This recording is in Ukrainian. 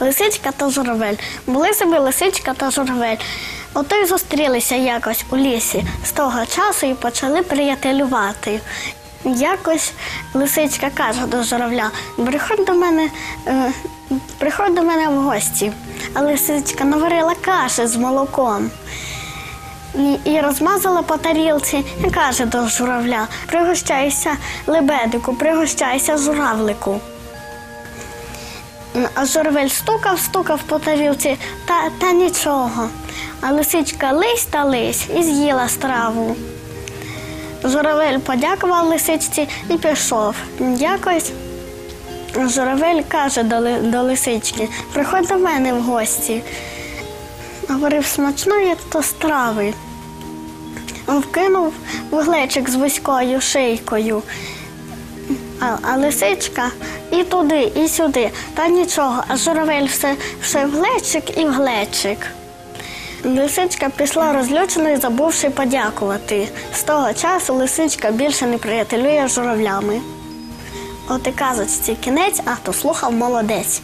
Лисичка та журавель. Були собі лисичка та журавель. Ото й зустрілися якось у лісі з того часу і почали приятелювати. Якось лисичка каже до журавля: приходь до мене, е, приходь до мене в гості. А лисичка наварила каші з молоком. І, і розмазала по тарілці і каже до журавля: пригощайся, лебедику, пригощайся, журавлику. А журавель стукав, стукав по тарілці, та, та нічого. А лисичка лись та лись і з'їла страву. Журавель подякував лисичці і пішов. Якось журавель каже до, до лисички: приходь до мене в гості. Говорив, смачної то страви. Вкинув в глечик з вузькою шийкою. А, а лисичка і туди, і сюди, та нічого, а журавель все, все в глечик і в глечик. Лисичка пішла розлюченою, забувши подякувати. З того часу лисичка більше не приятелює журавлями. От і казочці кінець, а хто слухав молодець.